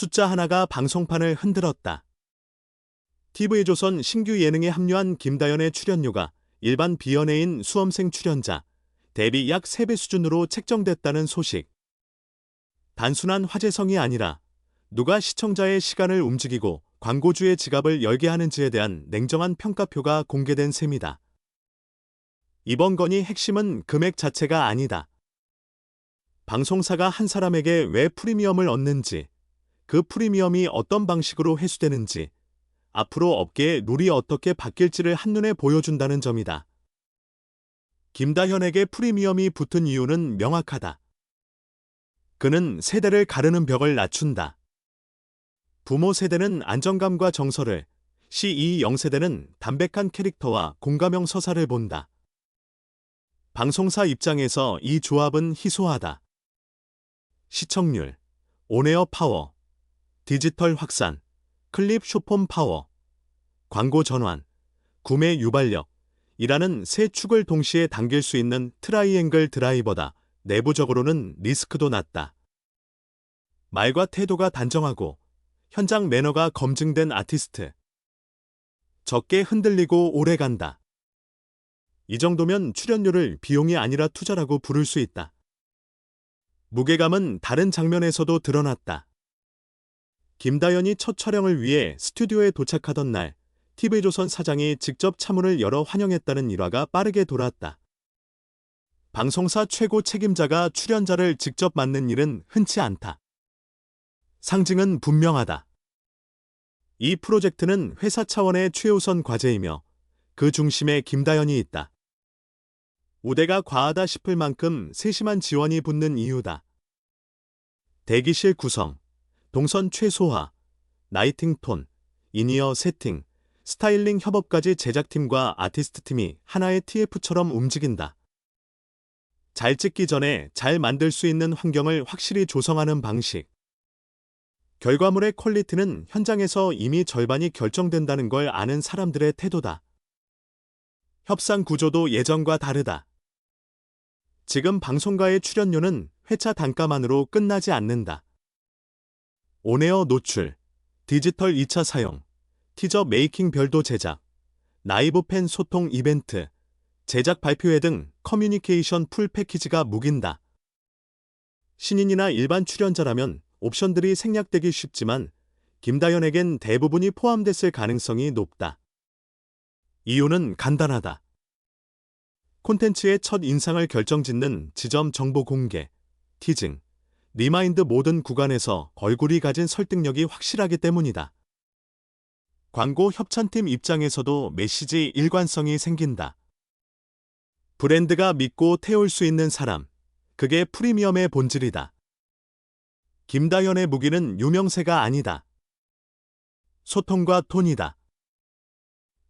숫자 하나가 방송판을 흔들었다. TV조선 신규 예능에 합류한 김다연의 출연료가 일반 비연예인 수험생 출연자 대비 약 3배 수준으로 책정됐다는 소식. 단순한 화제성이 아니라 누가 시청자의 시간을 움직이고 광고주의 지갑을 열게 하는지에 대한 냉정한 평가표가 공개된 셈이다. 이번 건의 핵심은 금액 자체가 아니다. 방송사가 한 사람에게 왜 프리미엄을 얻는지, 그 프리미엄이 어떤 방식으로 회수되는지, 앞으로 업계의 룰이 어떻게 바뀔지를 한눈에 보여준다는 점이다. 김다현에게 프리미엄이 붙은 이유는 명확하다. 그는 세대를 가르는 벽을 낮춘다. 부모 세대는 안정감과 정서를, C2 0 세대는 담백한 캐릭터와 공감형 서사를 본다. 방송사 입장에서 이 조합은 희소하다. 시청률, 온에어 파워, 디지털 확산, 클립 쇼폼 파워, 광고 전환, 구매 유발력, 이라는 세 축을 동시에 당길 수 있는 트라이앵글 드라이버다. 내부적으로는 리스크도 낮다. 말과 태도가 단정하고 현장 매너가 검증된 아티스트. 적게 흔들리고 오래 간다. 이 정도면 출연료를 비용이 아니라 투자라고 부를 수 있다. 무게감은 다른 장면에서도 드러났다. 김다연이 첫 촬영을 위해 스튜디오에 도착하던 날, TV조선 사장이 직접 차문을 열어 환영했다는 일화가 빠르게 돌았다. 방송사 최고 책임자가 출연자를 직접 맞는 일은 흔치 않다. 상징은 분명하다. 이 프로젝트는 회사 차원의 최우선 과제이며 그 중심에 김다연이 있다. 우대가 과하다 싶을 만큼 세심한 지원이 붙는 이유다. 대기실 구성, 동선 최소화, 나이팅 톤, 이니어 세팅, 스타일링 협업까지 제작팀과 아티스트 팀이 하나의 TF처럼 움직인다. 잘 찍기 전에 잘 만들 수 있는 환경을 확실히 조성하는 방식. 결과물의 퀄리티는 현장에서 이미 절반이 결정된다는 걸 아는 사람들의 태도다. 협상 구조도 예전과 다르다. 지금 방송가의 출연료는 회차 단가만으로 끝나지 않는다. 온에어 노출, 디지털 2차 사용, 티저 메이킹 별도 제작, 라이브 팬 소통 이벤트, 제작 발표회 등 커뮤니케이션 풀 패키지가 무긴다. 신인이나 일반 출연자라면 옵션들이 생략되기 쉽지만 김다연에겐 대부분이 포함됐을 가능성이 높다. 이유는 간단하다. 콘텐츠의 첫 인상을 결정짓는 지점 정보 공개, 티징, 리마인드 모든 구간에서 얼굴이 가진 설득력이 확실하기 때문이다. 광고 협찬팀 입장에서도 메시지 일관성이 생긴다. 브랜드가 믿고 태울 수 있는 사람, 그게 프리미엄의 본질이다. 김다연의 무기는 유명세가 아니다. 소통과 톤이다.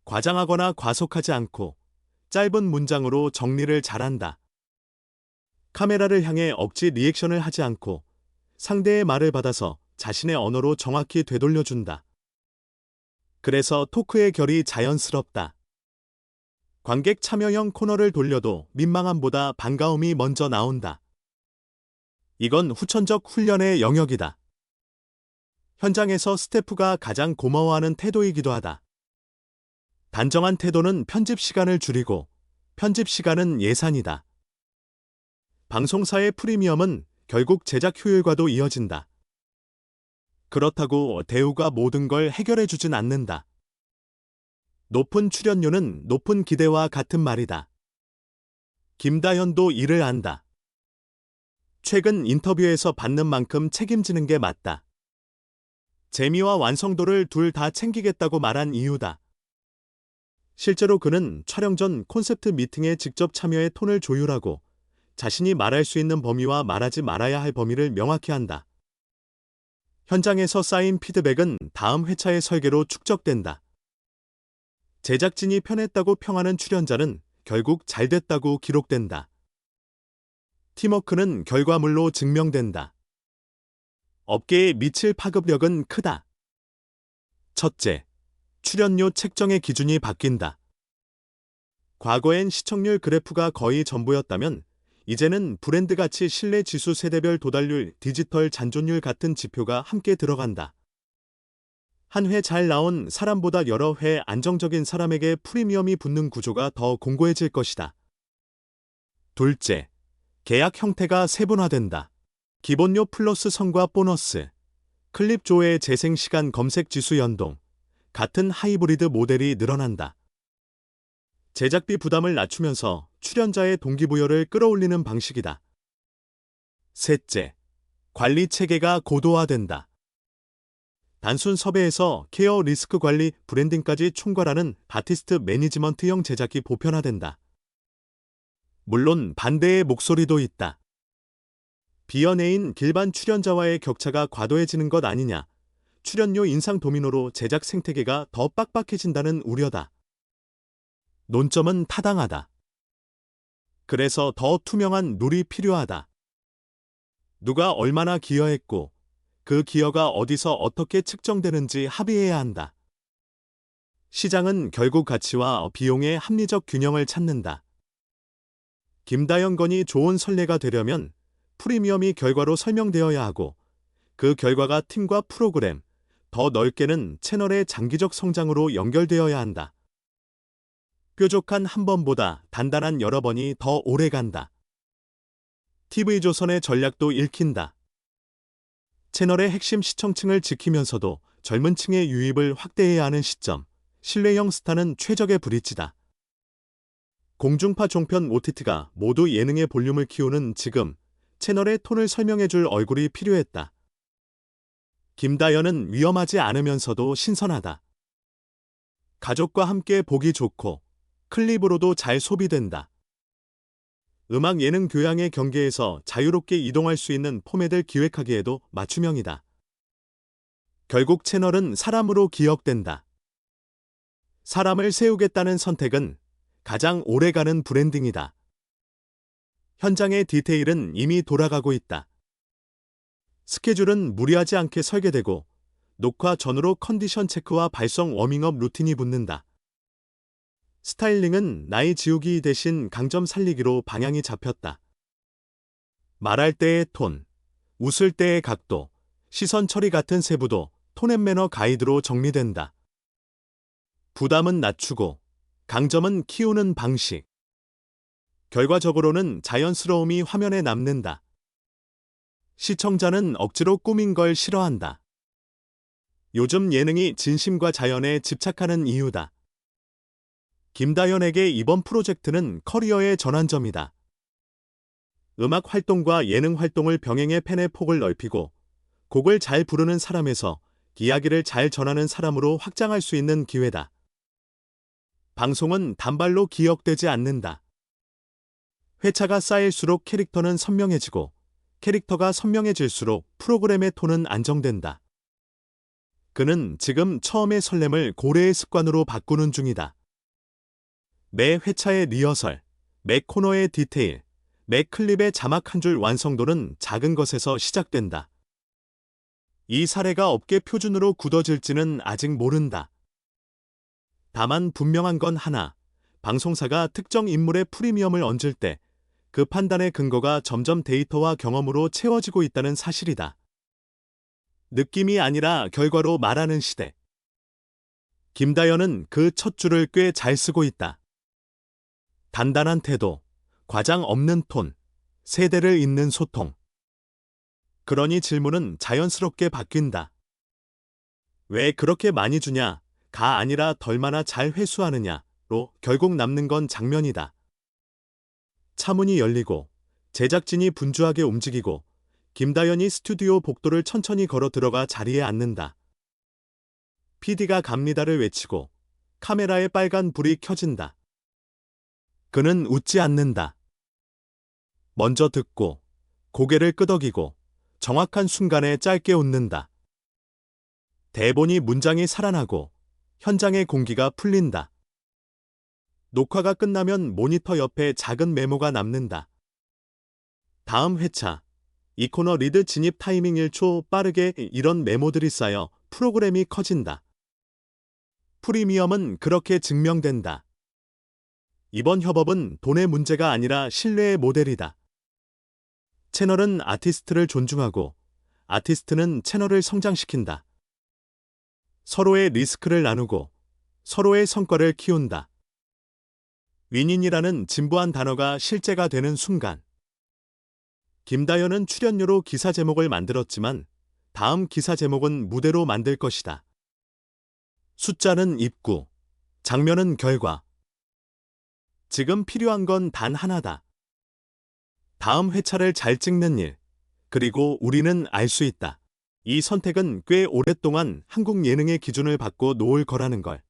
과장하거나 과속하지 않고 짧은 문장으로 정리를 잘한다. 카메라를 향해 억지 리액션을 하지 않고 상대의 말을 받아서 자신의 언어로 정확히 되돌려준다. 그래서 토크의 결이 자연스럽다. 관객 참여형 코너를 돌려도 민망함보다 반가움이 먼저 나온다. 이건 후천적 훈련의 영역이다. 현장에서 스태프가 가장 고마워하는 태도이기도 하다. 단정한 태도는 편집 시간을 줄이고 편집 시간은 예산이다. 방송사의 프리미엄은 결국 제작 효율과도 이어진다. 그렇다고 대우가 모든 걸 해결해 주진 않는다. 높은 출연료는 높은 기대와 같은 말이다. 김다현도 이를 안다. 최근 인터뷰에서 받는 만큼 책임지는 게 맞다. 재미와 완성도를 둘 다 챙기겠다고 말한 이유다. 실제로 그는 촬영 전 콘셉트 미팅에 직접 참여해 톤을 조율하고 자신이 말할 수 있는 범위와 말하지 말아야 할 범위를 명확히 한다. 현장에서 쌓인 피드백은 다음 회차의 설계로 축적된다. 제작진이 편했다고 평하는 출연자는 결국 잘 됐다고 기록된다. 팀워크는 결과물로 증명된다. 업계에 미칠 파급력은 크다. 첫째, 출연료 책정의 기준이 바뀐다. 과거엔 시청률 그래프가 거의 전부였다면 이제는 브랜드 가치 신뢰 지수 세대별 도달률, 디지털 잔존율 같은 지표가 함께 들어간다. 한 회 잘 나온 사람보다 여러 회 안정적인 사람에게 프리미엄이 붙는 구조가 더 공고해질 것이다. 둘째, 계약 형태가 세분화된다. 기본료 플러스 성과 보너스, 클립 조회 재생 시간 검색 지수 연동, 같은 하이브리드 모델이 늘어난다. 제작비 부담을 낮추면서 출연자의 동기부여를 끌어올리는 방식이다. 셋째, 관리 체계가 고도화된다. 단순 섭외에서 케어 리스크 관리, 브랜딩까지 총괄하는 바티스트 매니지먼트형 제작이 보편화된다. 물론 반대의 목소리도 있다. 비연예인 길반 출연자와의 격차가 과도해지는 것 아니냐. 출연료 인상 도미노로 제작 생태계가 더 빡빡해진다는 우려다. 논점은 타당하다. 그래서 더 투명한 룰이 필요하다. 누가 얼마나 기여했고 그 기여가 어디서 어떻게 측정되는지 합의해야 한다. 시장은 결국 가치와 비용의 합리적 균형을 찾는다. 김다연 건이 좋은 선례가 되려면 프리미엄이 결과로 설명되어야 하고 그 결과가 팀과 프로그램, 더 넓게는 채널의 장기적 성장으로 연결되어야 한다. 뾰족한 한 번보다 단단한 여러 번이 더 오래 간다. TV조선의 전략도 읽힌다. 채널의 핵심 시청층을 지키면서도 젊은 층의 유입을 확대해야 하는 시점, 신뢰형 스타는 최적의 브릿지다. 공중파 종편 OTT가 모두 예능의 볼륨을 키우는 지금 채널의 톤을 설명해줄 얼굴이 필요했다. 김다연은 위험하지 않으면서도 신선하다. 가족과 함께 보기 좋고 클립으로도 잘 소비된다. 음악 예능 교양의 경계에서 자유롭게 이동할 수 있는 포맷을 기획하기에도 맞춤형이다. 결국 채널은 사람으로 기억된다. 사람을 세우겠다는 선택은 가장 오래가는 브랜딩이다. 현장의 디테일은 이미 돌아가고 있다. 스케줄은 무리하지 않게 설계되고 녹화 전후로 컨디션 체크와 발성 워밍업 루틴이 붙는다. 스타일링은 나이 지우기 대신 강점 살리기로 방향이 잡혔다. 말할 때의 톤, 웃을 때의 각도, 시선 처리 같은 세부도 톤앤 매너 가이드로 정리된다. 부담은 낮추고 강점은 키우는 방식. 결과적으로는 자연스러움이 화면에 남는다. 시청자는 억지로 꾸민 걸 싫어한다. 요즘 예능이 진심과 자연에 집착하는 이유다. 김다연에게 이번 프로젝트는 커리어의 전환점이다. 음악 활동과 예능 활동을 병행해 팬의 폭을 넓히고 곡을 잘 부르는 사람에서 이야기를 잘 전하는 사람으로 확장할 수 있는 기회다. 방송은 단발로 기억되지 않는다. 회차가 쌓일수록 캐릭터는 선명해지고 캐릭터가 선명해질수록 프로그램의 톤은 안정된다. 그는 지금 처음의 설렘을 고래의 습관으로 바꾸는 중이다. 매 회차의 리허설, 매 코너의 디테일, 매 클립의 자막 한 줄 완성도는 작은 것에서 시작된다. 이 사례가 업계 표준으로 굳어질지는 아직 모른다. 다만 분명한 건 하나, 방송사가 특정 인물의 프리미엄을 얹을 때 그 판단의 근거가 점점 데이터와 경험으로 채워지고 있다는 사실이다. 느낌이 아니라 결과로 말하는 시대. 김다연은 그 첫 줄을 꽤 잘 쓰고 있다. 단단한 태도, 과장 없는 톤, 세대를 잇는 소통. 그러니 질문은 자연스럽게 바뀐다. 왜 그렇게 많이 주냐, 가 아니라 덜마나 잘 회수하느냐로 결국 남는 건 장면이다. 차문이 열리고 제작진이 분주하게 움직이고 김다연이 스튜디오 복도를 천천히 걸어 들어가 자리에 앉는다. PD가 갑니다를 외치고 카메라에 빨간 불이 켜진다. 그는 웃지 않는다. 먼저 듣고 고개를 끄덕이고 정확한 순간에 짧게 웃는다. 대본이 문장이 살아나고 현장의 공기가 풀린다. 녹화가 끝나면 모니터 옆에 작은 메모가 남는다. 다음 회차. 이 코너 리드 진입 타이밍 1초 빠르게 이런 메모들이 쌓여 프로그램이 커진다. 프리미엄은 그렇게 증명된다. 이번 협업은 돈의 문제가 아니라 신뢰의 모델이다. 채널은 아티스트를 존중하고 아티스트는 채널을 성장시킨다. 서로의 리스크를 나누고 서로의 성과를 키운다. 윈인이라는 진부한 단어가 실제가 되는 순간 김다연은 출연료로 기사 제목을 만들었지만 다음 기사 제목은 무대로 만들 것이다. 숫자는 입구, 장면은 결과. 지금 필요한 건 단 하나다. 다음 회차를 잘 찍는 일, 그리고 우리는 알 수 있다. 이 선택은 꽤 오랫동안 한국 예능의 기준을 받고 놓을 거라는 걸.